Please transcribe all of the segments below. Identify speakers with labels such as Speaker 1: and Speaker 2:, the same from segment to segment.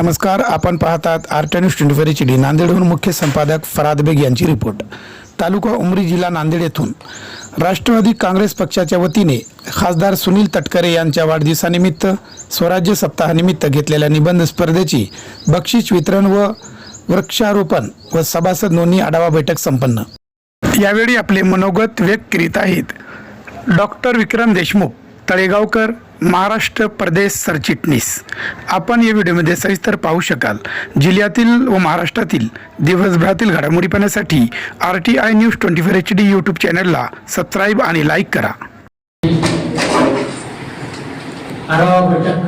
Speaker 1: नमस्कार आपण पाहतात art news twenty four H D. नांदेडहून मुख्य संपादक फराद बेग यांची रिपोर्ट. तालुका उमरी जिल्हा नांदेड येथून. राष्ट्रवादी काँग्रेस पक्षाच्या वतीने खासदार सुनील तटकरे यांच्या वाढदिवसानिमित्त स्वराज्य सप्ताहानिमित्त घेतलेल्या निबंध स्पर्धेची बक्षीस वितरण व वृक्षारोपण व सभासद नोंदणी आढावा बैठक संपन्न. यावेळी आपले मनोगत व्यक्त करीत आहेत डॉक्टर विक्रम देशमुख तळेगावकर महाराष्ट्र प्रदेश सरचिटणीस. आपण या व्हिडिओमध्ये सविस्तर पाहू शकाल जिल्ह्यातील व महाराष्ट्रातील दिवसभरातील घडामोडी पाहण्यासाठी R T I news twenty four H D YouTube चॅनलला सबस्क्राईब आणि लाईक करा.
Speaker 2: आढावा बैठक.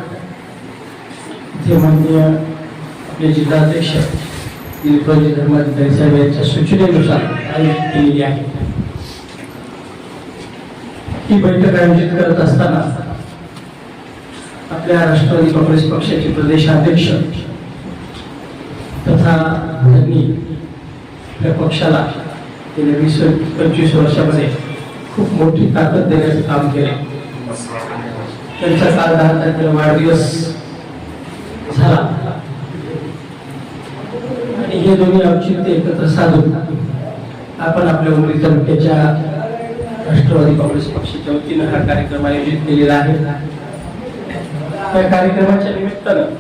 Speaker 2: सूचनेनुसार आयोजित केलेली आहे. ही बैठक आयोजित करत असताना आपल्या राष्ट्रवादी काँग्रेस पक्षाचे प्रदेशाध्यक्ष तथा त्यांनी आपल्या पक्षाला गेल्या वीस पंचवीस वर्षामध्ये खूप मोठी ताकद देण्याचं काम केलं. त्यांचा काल दहा तारखेला वाढदिवस झाला. आणि हे दोन्ही औचित्य एकत्र साधून आपण आपल्या उमरी तालुक्याच्या राष्ट्रवादी काँग्रेस पक्षाच्या वतीनं हा कार्यक्रम आयोजित केलेला आहे. या कार्यक्रमाच्या निमित्तानं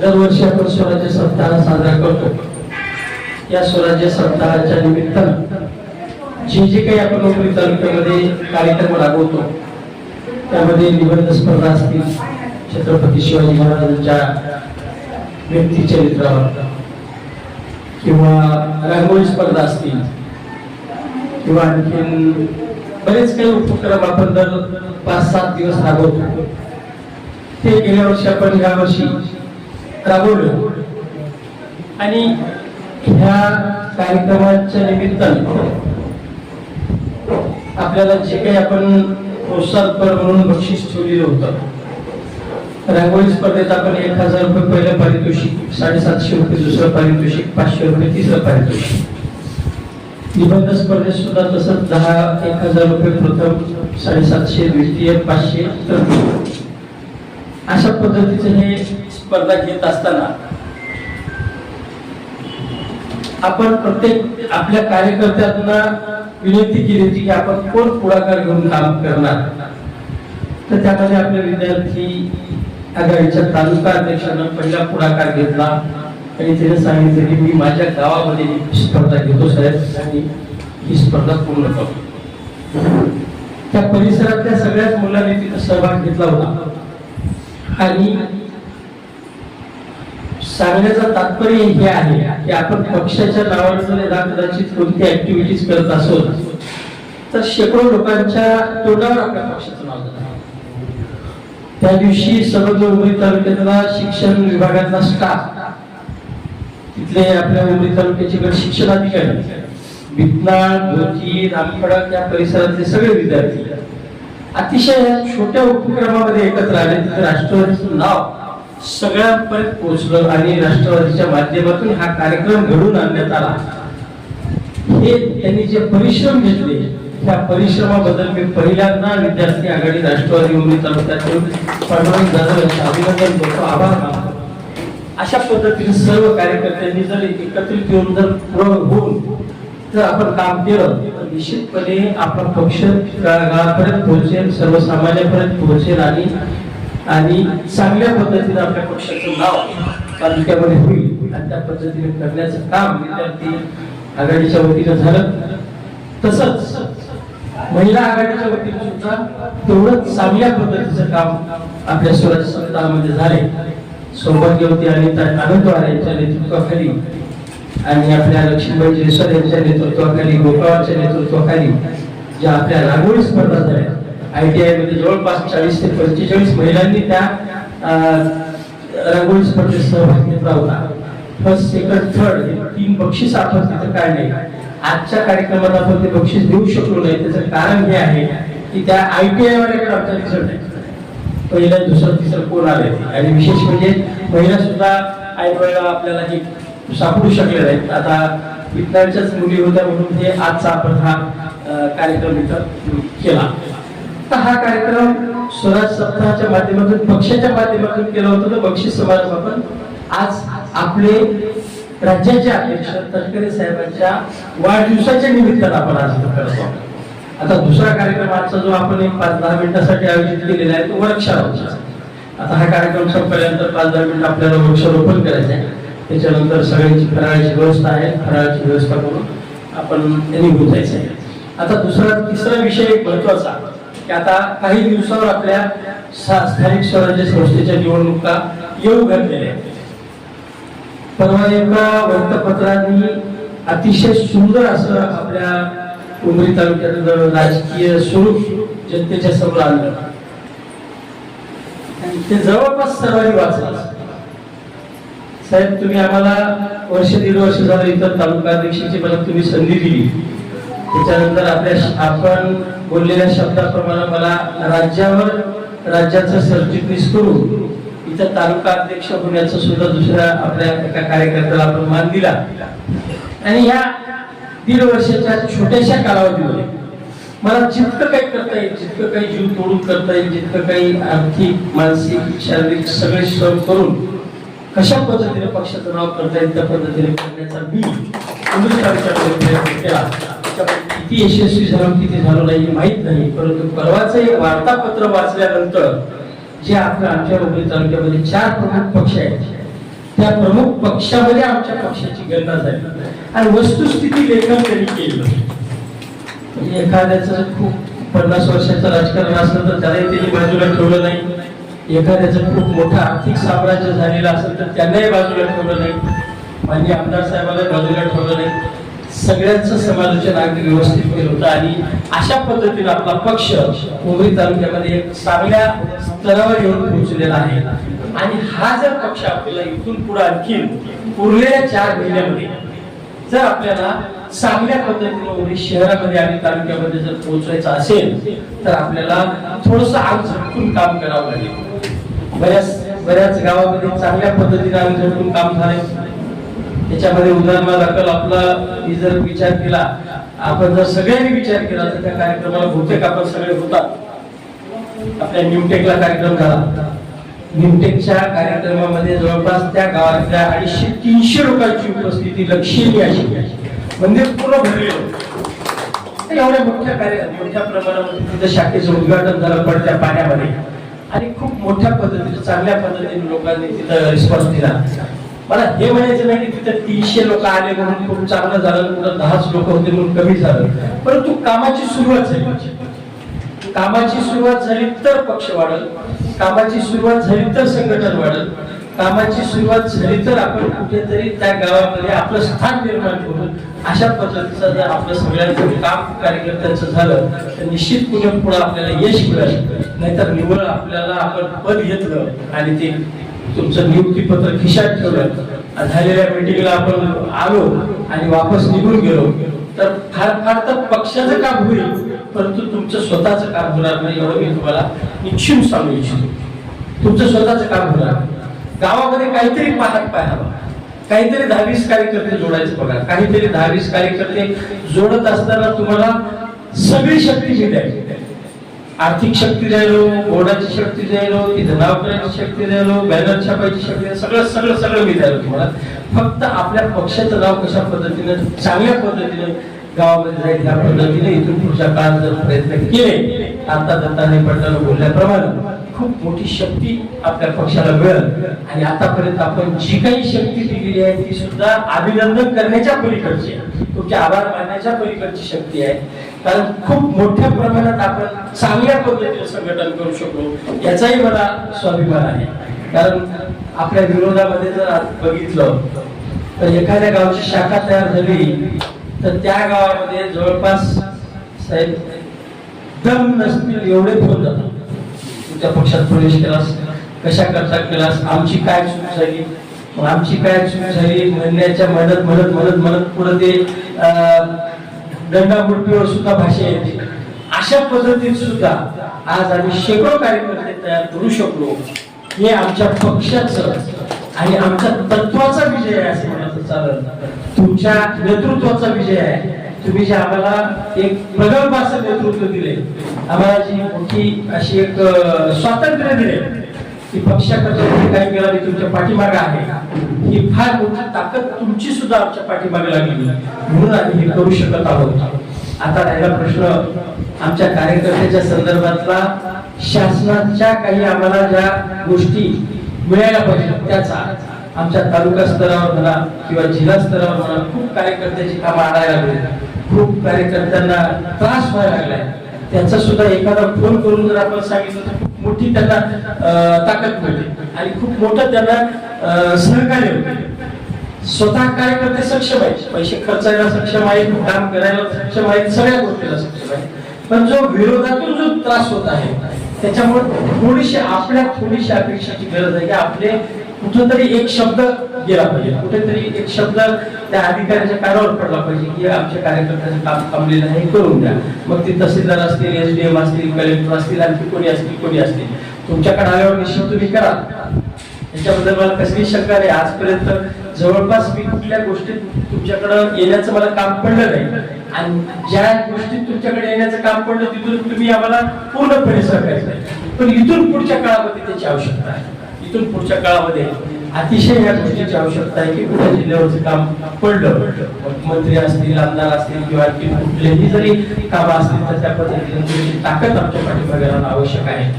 Speaker 2: दरवर्षी आपण स्वराज्य सप्ताह साजरा करतो. या स्वराज्य सप्ताहाच्या निमित्तानं जे जे काही आपण नोकरी तालुक्यामध्ये कार्यक्रम राबवतो त्यामध्ये निबंध स्पर्धा असतील छत्रपती शिवाजी महाराजांच्या व्यक्तिचरित्रावर किंवा रांगोळी स्पर्धा असतील किंवा आणखीन बरेच काही उपक्रम आपण दर पाच सात दिवस राबवतो. ते गेल्या वर्षी आपण या वर्षी राबवलं. आणि ह्या कार्यक्रमाच्या निमित्तानं आपल्याला जे काही आपण प्रोत्साहनपर म्हणून बक्षीस ठेवलेलं होतं रांगोळी स्पर्धेत आपण एक हजार रुपये पहिलं पारितोषिक साडेसातशे रुपये दुसरं पारितोषिक पाचशे रुपये तिसरं पारितोषिक. निबंध स्पर्धेत सुद्धा तसंच दहा एक हजार रुपये प्रथम साडेसातशे द्वितीय पाचशे तर अशा पद्धतीचे हे स्पर्धा घेत असताना आपण प्रत्येक आपल्या कार्यकर्त्यांना विनंती केली होती की आपण कोण पुढाकार घेऊन काम करणार? तर त्यामध्ये आपले विद्यार्थी आघाडीच्या तालुका अध्यक्षांना पहिला पुढाकार घेतला. आणि तिने सांगितलं की मी माझ्या गावामध्ये स्पर्धा घेतो साहेब. आणि ही स्पर्धा पूर्ण करतो त्या परिसरातल्या सगळ्याच मुलांनी तिथं सहभाग घेतला होता. आणि सांगण्याचं तात्पर्य हे आहे की आपण पक्षाच्या नावाने कदाचित कोणती ऍक्टिव्हिटीज करत असो तर शेकडो लोकांच्या तोंडावर आपल्या पक्षाचं नाव जातं त्या दिवशी सर्व उमरी तालुक्यातला शिक्षण विभागातला स्टाफ तिथले आपल्या उमरी तालुक्याचे गट शिक्षणाधिकारी बितनाळ धोची रामखडक या परिसरातले सगळे विद्यार्थी. अतिशय छोट्या उपक्रमामध्ये एकत्र आले. तिथे राष्ट्रवादीचं नाव सगळ्यांपर्यंत पोहोचलं आणि राष्ट्रवादीच्या माध्यमातून हा कार्यक्रम घडून आणण्यात आला. हे त्यांनी जे परिश्रम घेतले त्या परिश्रमाबद्दल मी पहिल्यांदा विद्यार्थी आघाडी राष्ट्रवादी उमरी तालुक्यातून पांडुरंग जाधव यांचे अभिनंदन करतो. आभार मानतो. अशा पद्धतीने सर्व कार्यकर्त्यांनी जर एकत्रित येऊन जर होऊन जर आपण काम केलं. तर निश्चितपणे आपला पक्ष गावापर्यंत पोहोचेल सर्वसामान्यांपर्यंत पोहोचेल आणि आणि चांगल्या पद्धतीने आपल्या पक्षाचं नाव तालुक्यामध्ये होईल. आणि त्या पद्धतीने करण्याचं काम विद्यार्थी आघाडीच्या वतीनं झालं. तसंच महिला आघाडीच्या वतीने सुद्धा तेवढंच चांगल्या पद्धतीचं काम आपल्या स्वराज संस्थामध्ये झाले सौभाग्यवती आणि आनंदवार यांच्या नेतृत्वाखाली आणि आपल्या लक्ष्मीबाई जयस्वाल यांच्या नेतृत्वाखाली गोपाळांच्या नेतृत्वाखाली ज्या आपल्या रांगोळी स्पर्धा झाल्या. आय टी आयमध्ये जवळपास चाळीस ते पंचेचाळीस महिलांनी त्या रांगोळी स्पर्धेत सहभाग घेतला होता. फर्स्ट सेकंड थर्ड हे तीन बक्षीस आपण काय काढले आजच्या कार्यक्रमात आपण ते बक्षीस देऊ शकलो नाही. त्याचं कारण हे आहे की त्या आय टी आय वाल्याकडे आमचा रिझल्ट आहे पहिला दुसरं तिसरं कोण आले? आणि विशेष म्हणजे महिला सुद्धा आई वेळेला आपल्याला हे सापडू शकले नाहीत. आता विज्ञानच्याच मुली होत्या म्हणून हे आजचा आपण हा कार्यक्रम इथं केला. तर हा कार्यक्रम स्वराज सप्ताहाच्या माध्यमातून पक्षाच्या माध्यमातून केला होता. तर बक्षीस समारंभ आपण आज आपले राज्याचे अध्यक्ष तटकरे साहेबांच्या वाढदिवसाच्या निमित्तानं आपण आज करतो आता दुसरा कार्यक्रम आजचा जो आपण एक पाच दहा मिनिटासाठी आयोजित केलेला आहे तो वृक्षारोपणाचा आता हा कार्यक्रम संपल्यानंतर पाच दहा मिनिट आपल्याला वृक्षारोपण करायचं आहे त्याच्यानंतर सगळ्यांची फराळाची व्यवस्था आहे फराळाची व्यवस्था करून आपण त्यांनी जायचं आहे. आता दुसरा तिसरा विषय एक महत्त्वाचा की आता काही दिवसावर आपल्या स्थानिक स्वराज्य संस्थेच्या निवडणुका येऊ घातलेल्या आहेत. परवा एका वृत्तपत्रांनी अतिशय सुंदर असं आपल्या उमरी तालुक्यातलं राजकीय स्वरूप जनतेच्या समोर आणलं. आणि ते जवळपास सर्वांनी वाचलं. साहेब तुम्ही आम्हाला वर्ष दीड वर्ष झालं इतर तालुका अध्यक्षाची मला तुम्ही संधी दिली. त्याच्यानंतर आपल्या आपण बोललेल्या शब्दाप्रमाणे मला राज्यावर राज्याचं सरचिटणीस करून इथं तालुका अध्यक्ष होण्याचं सुद्धा दुसऱ्या आपल्या एका कार्यकर्त्याला आपण मान दिला. आणि ह्या दीड वर्षाच्या छोट्याशा कालावधीमध्ये मला जितकं काही करता येईल जितकं काही जीव तोडून करता येईल जितकं काही आर्थिक मानसिक शारीरिक सगळे श्रम करून कशा पद्धतीने पक्षाचं नाव करता येईल त्या पद्धतीने करण्याचा मी उमेद प्रयत्न केला किती यशस्वी झालो किती झालो नाही हे माहीत नाही परंतु परवाचं एक वार्तापत्र वाचल्यानंतर जे आपल्या आमच्या उमरी तालुक्यामध्ये चार प्रमुख पक्ष आहेत त्या प्रमुख पक्षामध्ये आमच्या पक्षाची गणना झाली. आणि वस्तुस्थिती लेखन त्यांनी केलं. म्हणजे एखाद्याचं खूप पन्नास वर्षाचं राजकारण असलं तर त्यालाही त्यांनी बाजूला ठेवलं नाही. एखाद्याचं खूप मोठं आर्थिक साम्राज्य झालेलं असेल तर त्यांनाही बाजूला ठेवलं नाही माननीय आमदार साहेबांना बाजूला ठेवलं नाही सगळ्यांचं समाजाचे नागरिक व्यवस्थित केलं होतं आणि अशा पद्धतीने आपला पक्ष उमरी तालुक्यामध्ये एक चांगल्या स्तरावर येऊन पोहोचलेला आहे. आणि हा जर पक्ष आपल्याला इथून पुढे आणखी उरलेल्या चार महिन्यामध्ये जर आपल्याला चांगल्या पद्धतीने शहरामध्ये आणि तालुक्यामध्ये जर पोहोचायचं असेल तर आपल्याला थोडस आग झटकून काम करावं लागेल. बऱ्याच बऱ्याच गावामध्ये चांगल्या पद्धतीने आग झटकून काम झालंय. त्याच्यामध्ये उदाहरणार्थ आपला मी जर विचार केला आपण जर सगळ्यांनी विचार केला तर त्या कार्यक्रमाला बहुतेक आपण सगळे होतात. आपल्या न्यूटेकला कार्यक्रम झाला. निमटेकच्या कार्यक्रमामध्ये जवळपास त्या गावातल्या अडीचशे तीनशे लोकांची उपस्थिती लक्षणीय अशी. मंदिर पूर्ण भरले एवढ्या मोठ्या कार्य मोठ्या प्रमाणामध्ये तिथं शाखेचं उद्घाटन झालं पडत्या पाण्यामध्ये. आणि खूप मोठ्या पद्धतीने चांगल्या पद्धतीने लोकांनी तिथं रिस्पॉन्स दिला. मला हे म्हणायचं नाही की तिथं तीनशे लोक आले म्हणून खूप चांगलं झालं कुठं दहाच लोक होते म्हणून कमी झालं. परंतु कामाची सुरुवात झाली. कामाची सुरुवात झाली तर पक्ष वाढल. कामाची सुरुवात झाली तर संघटन वाढल. कामाची सुरुवात झाली तर आपण कुठेतरी त्या गावामध्ये आपलं स्थान निर्माण करून अशा पद्धतीचं जर आपलं सगळ्यांचं काम कार्यकर्त्यांचं झालं तर निश्चित पुढे आपल्याला यश मिळेल. नाहीतर निवड आपल्याला आपण पद घेतलं आणि ते तुमचं नियुक्तीपत्र खिशात ठेवलं. झालेल्या मिटिंगला आपण आलो आणि वापस निघून गेलो. तर फार फार तर पक्षाचं काम होईल परंतु तुमचं स्वतःचं काम होणार नाही एवढं मी तुम्हाला निश्चित सांगू इच्छितो. तुमचं स्वतःचं काम होणार. गावामध्ये काहीतरी पाहत पाहावं. काहीतरी दहावीस कार्यकर्ते जोडायचं बघा. काहीतरी दहावीस कार्यकर्ते जोडत असताना तुम्हाला सगळी शक्ती मिळाली आर्थिक शक्ती द्यायलो बोर्डाची शक्ती द्यायलो तिथं नाव करायची शक्ती द्यायलो बॅनर छापायची शक्ती सगळं सगळं सगळं मी द्यायलो तुम्हाला. फक्त आपल्या पक्षाचं नाव कशा पद्धतीनं चांगल्या पद्धतीने गावामध्ये जाईल त्या पद्धतीने इथून पुढच्या काळात जर प्रयत्न केले आता दत्ताने पडताना बोलल्याप्रमाणे खूप मोठी शक्ती आपल्या पक्षाला मिळेल. आणि आतापर्यंत आपण जी काही शक्ती दिलेली आहे ती सुद्धा अभिनंदन करण्याच्या पलीकडची आहे. तुमचे आभार मानण्याच्या पलीकडची शक्ती आहे. कारण खूप मोठ्या प्रमाणात आपण चांगल्या पद्धतीने संघटन करू शकतो याचाही मला स्वाभिमान आहे. कारण आपल्या विरोधामध्ये जर बघितलं तर एखाद्या गावची शाखा तयार झाली तर त्या गावामध्ये जवळपास साहेब दम नसतील एवढे फोन जातात. तुमच्या पक्षात प्रवेश केलास कशा करता केलास? आमची काय चूक झाली? मग आमची काय चूक झाली म्हणण्याच्या मदत मदत मदत मदत पुढे ते अं, दंडामुळपीवर सुद्धा भाषा येते. अशा पद्धतीत सुद्धा आज आम्ही शेकडो कार्यकर्ते तयार करू शकलो. हे आमच्या पक्षाचं आणि आमच्या तत्वाचा विजय आहे असं म्हणायचं चालत तुमच्या नेतृत्वाचा विजय आहे. तुम्ही जे आम्हाला एक प्रगल्भ असं नेतृत्व दिले आम्हाला जी मोठी अशी एक स्वातंत्र्य दिले की पक्षाकडे काही मिळाली तुमच्या पाठीमागे आहे. ही फार मोठी ताकद तुमची सुद्धा आमच्या पाठीमागे लागली. म्हणून आम्ही हे करू शकत आहोत. आता राहिला प्रश्न आमच्या कार्यकर्त्याच्या संदर्भातला. शासनाच्या काही आम्हाला ज्या गोष्टी मिळायला पाहिजे त्याचा आमच्या तालुका स्तरावर म्हणा किंवा जिल्हा स्तरावर म्हणा खूप कार्यकर्त्याची कामं आणायला लागली. खूप कार्यकर्त्यांना त्रास व्हायला लागलाय. त्याचा सुद्धा एखादा फोन करून जर आपण सांगितलं तर खूप मोठी त्यांना ताकद मिळते. आणि खूप मोठं त्यांना सहकार्य स्वतः स्वतः करते सक्षम आहे पैसे खर्चायला सक्षम आहे काम करायला सक्षम आहे सगळ्या गोष्टीला सक्षम आहे पण जो विरोधातून जो त्रास होत आहे त्याच्यामुळे थोडीशी आपल्या थोडीशी अपेक्षाची गरज आहे की आपले कुठंतरी एक शब्द गेला पाहिजे. कुठेतरी एक शब्द त्या अधिकाऱ्याच्या कानावर पडला पाहिजे की आमच्या कार्यकर्त्याचं काम थांबलेलं आहे हे करून द्या. मग ते तहसीलदार असतील एस डी एम असतील कलेक्टर असतील आणखी कोणी असतील कोणी असतील. तुमच्याकडे आल्यावर निश्चित तुम्ही करा. याच्याबद्दल मला कसली शंका नाही. आजपर्यंत जवळपास मी कुठल्या गोष्टीत तुमच्याकडे येण्याचं मला काम पडलं नाही. आणि ज्या गोष्टीत तुमच्याकडे येण्याचं काम पडलं तिथून तुम्ही आम्हाला पूर्णपणे सहकार्य पण इथून पुढच्या काळामध्ये त्याची आवश्यकता आहे. इथून पुढच्या काळामध्ये अतिशय या गोष्टीची आवश्यकता आहे की कुठल्या जिल्ह्यावरचं काम पडलं मग मंत्री असतील आमदार असतील किंवा आणखी कुठलेही जरी कामं असतील तर त्या पद्धतीने तुमची ताकद आमच्या पाठीमागे राहणं आवश्यक आहे.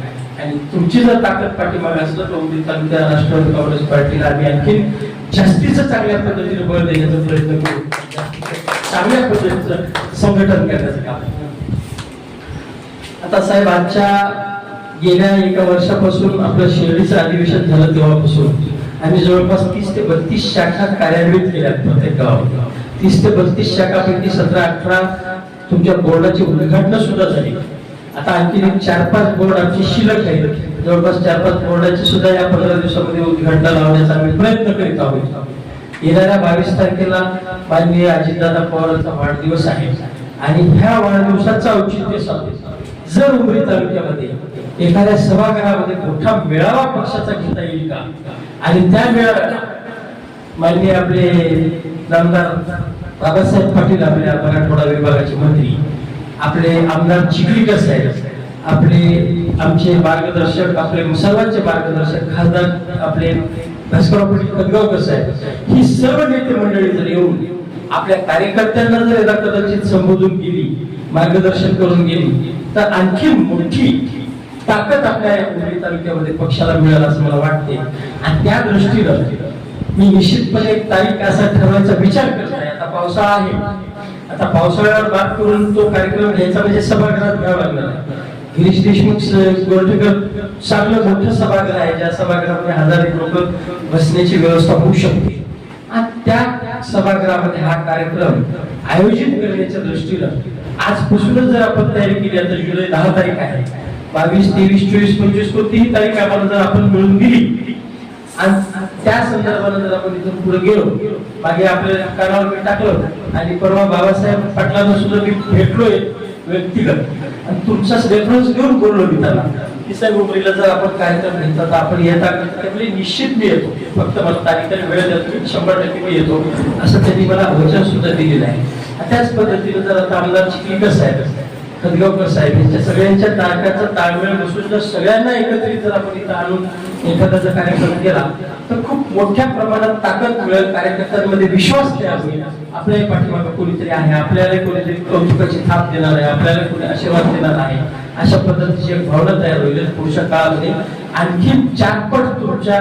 Speaker 2: आणि तुमची जर ताकद पाठीमागे असलं तर उमदी तालुक्या राष्ट्रवादी काँग्रेस पार्टीला आम्ही आणखी जास्तीचं चांगल्या पद्धतीने बळ देण्याचा प्रयत्न करू. चांगल्या पद्धतीचं संघटन करण्याचं काम. आता साहेब आजच्या गेल्या एका वर्षापासून आपलं शिर्डीचं अधिवेशन झालं तेव्हापासून. आम्ही जवळपास तीस ते बत्तीस शाखा कार्यान्वित केल्या प्रत्येक गावात तीस ते बत्तीस शाखापैकी सतरा अठरा तुमच्या बोर्डाची उद्घाटन सुद्धा झाली. आता आणखी एक चार पाच बोर्ड आमची शिल्लक आहेत. जवळपास चार पाच बोर्डाची सुद्धा या पंधरा दिवसामध्ये उद्घाटन लावण्याचा आम्ही प्रयत्न करीत आहोत. येणाऱ्या बावीस तारखेला माननीय अजितदादा पवारांचा वाढदिवस आहे. आणि ह्या वाढदिवसाचा औचित्य साधून जर उमरी तालुक्यामध्ये एखाद्या सभागृहामध्ये मोठा मेळावा पक्षाचा घेता येईल का? आणि त्या मेळाव्यात माननीय आपले नामदार बाबासाहेब पाटील आपल्या मराठवाडा विभागाचे मंत्री आपले आमदार चिखलीकर साहेब आपले आमचे मार्गदर्शक आपले सर्वांचे मार्गदर्शक खासदार आपले भास्करराव पाटील खदगावकर साहेब ही सर्व नेते मंडळी जर येऊन आपल्या कार्यकर्त्यांना जर यदा कदाचित संबोधून गेली मार्गदर्शन करून गेली तर आणखी मोठी ताकद आपल्या या उमरी तालुक्यामध्ये पक्षाला मिळेल असं मला वाटते. आणि त्या दृष्टीनं मी निश्चितपणे एक तारीख असा ठरवायचा विचार करत आहे. आता पावसाळा आहे. आता पावसाळ्यावर बात करून तो कार्यक्रम घ्यायचा म्हणजे सभागृहात घ्यावा लागणार आहे. गिरीश देशमुख गोरठेकर चांगलं मोठं सभागृह आहे ज्या सभागृहामध्ये हजार एक लोक बसण्याची व्यवस्था होऊ शकते. आणि त्या सभागृहामध्ये हा कार्यक्रम आयोजित करण्याच्या दृष्टीनं आजपासूनच जर आपण तयारी केली तर जुलै दहा तारीख आहे. बावीस तेवीस चोवीस पंचवीस कोणतीही तारीख आम्हाला जर आपण मिळून दिली आणि त्या संदर्भानं जर आपण इथून पुढे गेलो मागे आपल्या कानावर मी टाकलं आणि परवा बाबासाहेब पाटलांना सुद्धा मी भेटलोय व्यक्तिगत. आणि तुमचाच रेफरन्स घेऊन बोललो मी त्याला की साहेब उमरीला जर आपण कार्यक्रम घेतला तर आपण येता त्यामुळे निश्चित मी येतो. फक्त मला तारीख आणि वेळ देतो शंभर टक्के मी येतो. असं त्यांनी मला वचन सुद्धा दिलेलं आहे. त्याच पद्धतीने जर आता आमदार चिखलीकर साहेब खदगावकर साहेब यांच्या सगळ्यांच्या तारखाचा ताळमेळ बसून जर सगळ्यांना एकत्रित जर आपण इथं आणून एखादा जर कार्यक्रम केला तर खूप मोठ्या प्रमाणात ताकद मिळेल. कार्यकर्त्यांमध्ये विश्वास तयार होईल. आपल्याही पाठीमागे कोणीतरी आहे. आपल्याला कोणीतरी कौतुकाची थाप देणार आहे. आपल्याला कोणी आशीर्वाद देणार आहे. अशा पद्धतीची एक भावना तयार होईल पुढच्या काळामध्ये. आणखी चारपट तुमच्या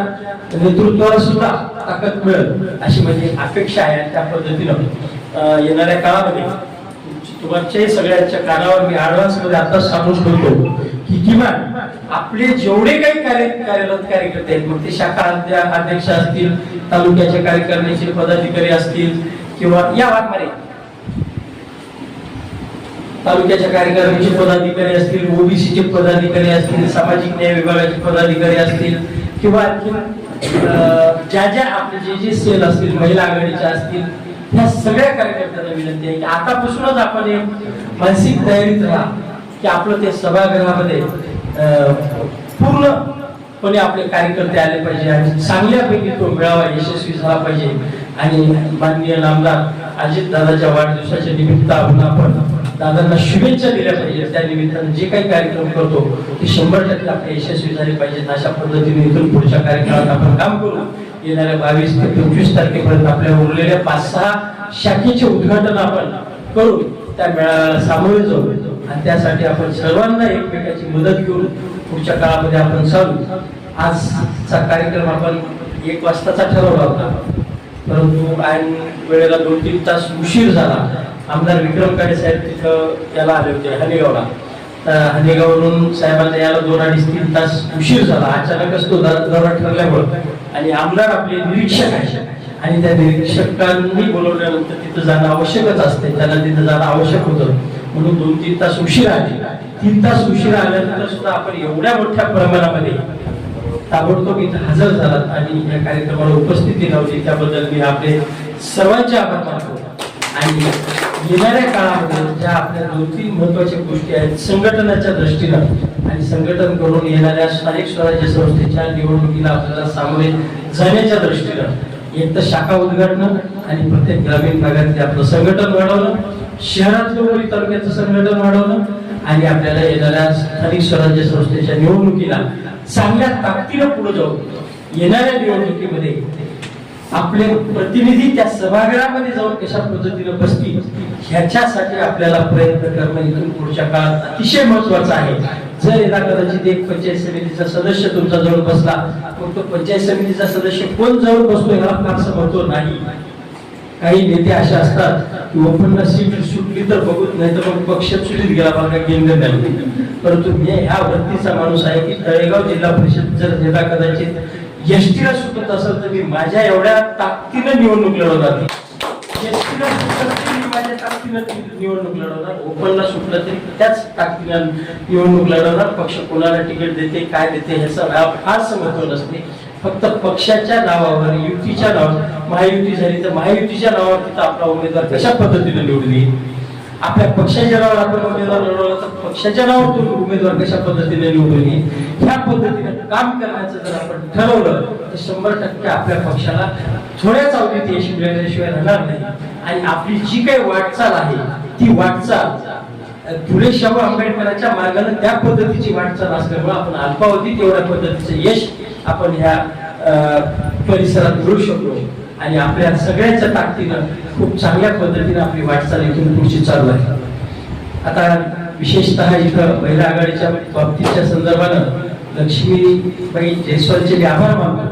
Speaker 2: नेतृत्वाला सुद्धा ताकद मिळेल अशी माझी अपेक्षा आहे त्या पद्धतीनं येणाऱ्या काळामध्ये तुमच्याही सगळ्यांच्या कानावर मी ऍडव्हान्समध्ये आता सांगू शकतो की किमान आपले जेवढे काही कार्य कार्यरत कार्यकर्ते आहेत मग ते शाखा अध्यक्ष असतील तालुक्याचे कार्यकारिणीचे पदाधिकारी असतील किंवा या वाटणारे तालुक्याच्या कार्यकारिणीचे पदाधिकारी असतील ओबीसीचे पदाधिकारी असतील सामाजिक न्याय विभागाचे पदाधिकारी असतील किंवा आणखी ज्या ज्या आपले जे जे सेल असतील महिला आघाडीच्या असतील ह्या सगळ्या कार्यकर्त्यांना विनंती आहे की आतापासूनच आपण एक मानसिक तयारीत राहा की आपलं ते सभागृहामध्ये अं, पूर्णपणे आपले कार्यकर्ते आले पाहिजे आणि चांगल्यापैकी तो मेळावा यशस्वी झाला पाहिजे. आणि माननीय नामदार अजित दादाच्या वाढदिवसाच्या निमित्त आपण आपण दादांना शुभेच्छा दिल्या पाहिजे त्या निमित्तानं जे काही कार्यक्रम करतो ते शंभर टक्के आपले यशस्वी झाले पाहिजेत. अशा पद्धतीने इथून पुढच्या कार्यक्रमात आपण काम करू. येणाऱ्या बावीस ते पंचवीस तारखेपर्यंत आपल्या उरलेल्या पाच सहा शाखेचे उद्घाटन आपण करून त्या मेळाव्याला सामोरे जाऊ. आणि त्यासाठी आपण सर्वांना एकमेकाची मदत घेऊन पुढच्या काळामध्ये आपण चालू. आजचा कार्यक्रम आपण एक वाजताचा ठरवला होता. परंतु ऐन वेळेला दोन तीन तास उशीर झाला. आमदार विक्रम काळे साहेब तिथं याला आले होते हनेगावला. तर हनेगाववरून साहेबांना याला दोन अडीच तीन तास उशीर झाला. अचानकच तो दौ- दौरा ठरल्यामुळे आणि आमदार आपले निरीक्षक आहे आणि त्या निरीक्षकांनी बोलवल्यानंतर तिथं जाणं आवश्यकच असते. त्यांना तिथं जाणं आवश्यक होतं. म्हणून दोन तीन तास उशीर आले. तीन तास उशीर आल्यानंतर सुद्धा आपण एवढ्या मोठ्या प्रमाणामध्ये ताबडतोब इथं हजर झालात आणि या कार्यक्रमाला उपस्थिती लावली. त्याबद्दल मी आपले सर्वांचे आभार मानतो. आणि येणाऱ्या काळामध्ये ज्या आपल्या दोन तीन महत्त्वाच्या गोष्टी आहेत संघटनाच्या दृष्टीनं आणि संघटन करून येणाऱ्या स्थानिक स्वराज्य संस्थेच्या निवडणुकीला आपल्याला सामोरे जाण्याच्या दृष्टीनं एक तर शाखा उद्घाटन आणि प्रत्येक ग्रामीण भागातले आपलं संघटन वाढवणं शहरातलं उमरी तालुक्याचं संघटन वाढवणं आणि आपल्याला येणाऱ्या स्थानिक स्वराज्य संस्थेच्या निवडणुकीला चांगल्या ताकदीनं पुढे जाऊ येणाऱ्या निवडणुकीमध्ये आपले प्रतिनिधी त्या सभागृहामध्ये जाऊन कशा पद्धतीने बसतील ह्याच्यासाठी आपल्याला प्रयत्न करणं इथून पुढच्या काळात अतिशय महत्वाचं आहे. जर यदा कदाचित एक पंचायत समितीचा सदस्य तुमचा जवळ बसला मग तो पंचायत समितीचा सदस्य कोण जवळ बसतो याला फारसं महत्त्व नाही काही नेते असे असतात की ओपनला सीट सुटली तर बघत नाही तर मग पक्ष सुटीत गेला मला केंद्र घेणं नाही परंतु मी ह्या वृत्तीचा माणूस आहे की तळेगाव जिल्हा परिषद जर यदा कदाचित एसटीला सुटत असेल तर मी माझ्या एवढ्या ताकदीनं निवडणूक लढवणार नाही. एसटीला ताकदीनं निवडणूक लढवणार? ओपनला सुटलं तरी त्याच ताकदीनं निवडणूक लढवणार? पक्ष कोणाला तिकीट देते काय देते ह्याचं फारसं महत्त्व नसते. फक्त पक्षाच्या नावावर युतीच्या नावावर महायुती झाली तर महायुतीच्या नावावर तिथं आपला उमेदवार कशा पद्धतीने निवडून येईल? आपल्या पक्षाच्या नावावर आपण उमेदवार लढवला तर पक्षाच्या नावावर तो उमेदवार कशा पद्धतीने निवडून येईल? ह्या पद्धतीने काम करण्याचं जर आपण ठरवलं तर शंभर टक्के आपल्या पक्षाला थोड्याच अवधीत यश मिळाल्याशिवाय राहणार नाही. आणि आपली जी काही वाटचाल आहे ती वाटचाल फुले शाहू आंबेडकरांच्या मार्गाने त्या पद्धतीची वाटचाल असल्यामुळे आपण अल्पावधी तेवढ्या पद्धतीचं यश आपण ह्या अं, परिसरात मिळू शकलो. आणि आपल्या सगळ्यांच्या ताकदीनं खूप चांगल्या पद्धतीने आपली वाटचाल इथून पुढची चालू आहे. आता विशेषतः इथं महिला आघाडीच्या बाबतीच्या संदर्भानं लक्ष्मीबाई जयस्वालचे आभार मानतो.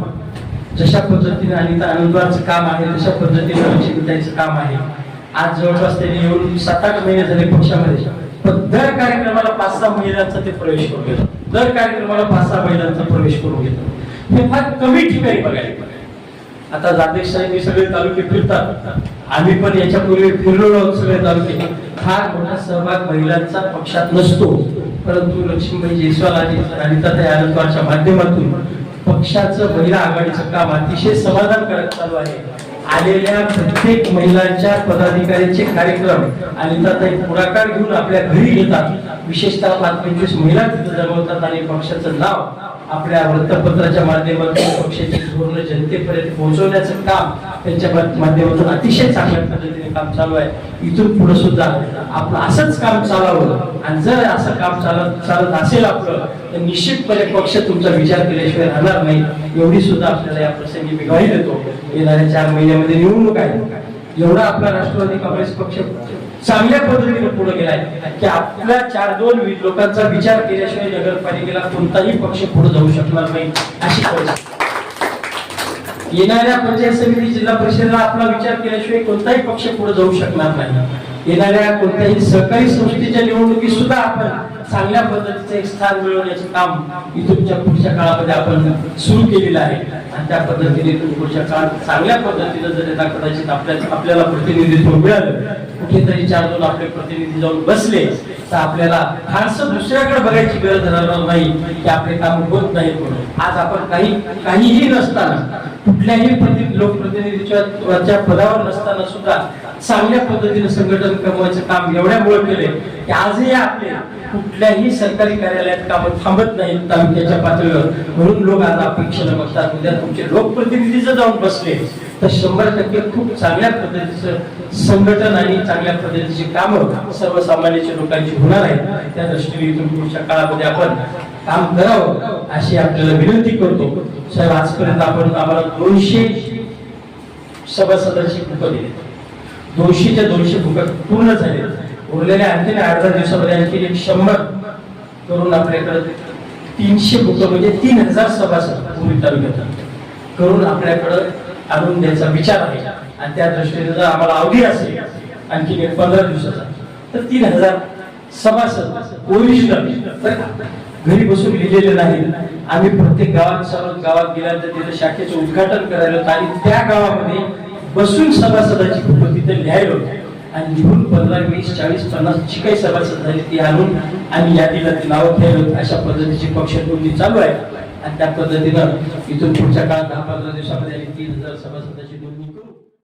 Speaker 2: जशा पद्धतीने अनिता आनंदवारचं काम आहे तशा पद्धतीने लक्ष्मीताईचं काम आहे. आज जवळपास त्यांनी येऊन सात आठ महिने झाले पक्षामध्ये पण दर कार्यक्रमाला पाच सहा महिलांचा ते प्रवेश करून घेतो दर कार्यक्रमाला पाच सहा महिलांचा प्रवेश करून घेतो हे फार कमी ठिकाणी बघायला आता जादेश साहेब सगळे तालुके फिरतात. आम्ही पण याच्यापूर्वी फिरलो आहोत सगळे तालुके. फार मोठा सहभाग महिलांचा पक्षात नसतो. परंतु लक्ष्मीबाई जयस्वाल आणि अनिताताई आनंदवारच्या माध्यमातून पक्षाचं महिला आघाडीचं काम अतिशय समाधानकारक चालू आहे. आलेल्या प्रत्येक महिलांच्या पदाधिकाऱ्यांचे कार्यक्रम अनिताताई पुढाकार घेऊन आपल्या घरी घेतात विशेषतः पाच पंचवीस महिला तिथं जमवतात आणि पक्षाचं नाव आपल्या वृत्तपत्राच्या माध्यमातून पक्षाची धोरणं जनतेपर्यंत पोहोचवण्याचं काम त्यांच्या माध्यमातून अतिशय चांगल्या पद्धतीने काम चालू आहे. इथून पुढे सुद्धा आपलं असंच काम चालावं. आणि जर असं काम चालत चालत असेल आपलं तर निश्चितपणे पक्ष तुमचा विचार केल्याशिवाय राहणार नाही. एवढी सुद्धा आपल्याला या प्रसंगी मी ग्वाही देतो. येणाऱ्या चार महिन्यामध्ये निवडणूक आहे. एवढा आपला राष्ट्रवादी काँग्रेस पक्ष चांगल्या पद्धतीने पुढे गेलाय. की आपल्या चार दोन लोकांचा विचार केल्याशिवाय नगरपालिकेला कोणताही पक्ष पुढे जाऊ शकणार नाही अशी परिस्थिती. येणाऱ्या पंचायत समिती जिल्हा परिषदेला आपला विचार केल्याशिवाय कोणताही पक्ष पुढे जाऊ शकणार नाही. येणाऱ्या कोणत्याही सहकारी संस्थेच्या निवडणुकीत सुद्धा आपण चांगल्या पद्धतीचं एक स्थान मिळवण्याचे काम इथूनच्या पुढच्या काळामध्ये आपण सुरू केलेलं आहे. आणि त्या पद्धतीने पुढच्या काळात चांगल्या पद्धतीनं जर येता कदाचित आपल्या आपल्याला प्रतिनिधित्व मिळालं कुठेतरी चार दोन आपले प्रतिनिधी जाऊन बसले तर आपल्याला फारसं दुसऱ्याकडे बघायची गरज राहणार नाही की आपले काम होत नाही म्हणून. आज आपण काही काहीही नसताना कुठल्याही प्रति लोकप्रतिनिधीच्या पदावर नसताना सुद्धा चांगल्या पद्धतीने संघटन कमवायचं काम एवढ्यामुळे केले की आजही आपले कुठल्याही सरकारी कार्यालयात कामं थांबत नाहीत तालुक्याच्या पातळीवर. म्हणून लोक आज अपेक्षेनं बघतात उद्या तुमचे लोकप्रतिनिधी जर जाऊन बसले. तर शंभर टक्के खूप चांगल्या पद्धतीचं संघटन आणि चांगल्या पद्धतीची कामं सर्वसामान्याच्या लोकांची होणार आहेत. त्या दृष्टीने तुमच्या पुढच्या काळामध्ये आपण काम करावं अशी आपल्याला विनंती करतो. साहेब आजपर्यंत आपण आम्हाला दोनशे सभासदांची बुकं दिली. दोनशेच्या दोनशे बुकं पूर्ण झाले. उरलेल्या आणखी आठ दहा दिवसामध्ये आणखी एक शंभर करून आपल्याकडे तीनशे बुक म्हणजे तीन हजार सभासद पूर्वी तालुक्यात करून आपल्याकडं आणून द्यायचा विचार आहे. आणि त्या दृष्टीने जर आम्हाला अवधी असेल आणखी एक पंधरा दिवसाचा तर तीन हजार सभासद ओरिजिनल घरी बसून लिहिलेले नाही. आम्ही प्रत्येक गावात सर्व गावात गेल्यानंतर तिथे शाखेचं उद्घाटन करायला होतं आणि त्या गावामध्ये बसून सभासदाची फोटो तिथे लिहायला होते. आणि लिहून पंधरा वीस चाळीस पन्नास जी काही सभासद झाली ती आणून आणि यादीला ती नावं ठेवत अशा पद्धतीची पक्ष नोंदणी चालू आहे. आणि त्या पद्धतीनं इथून पुढच्या काळात दहा पंधरा दिवसामध्ये तीन हजार सभासदाची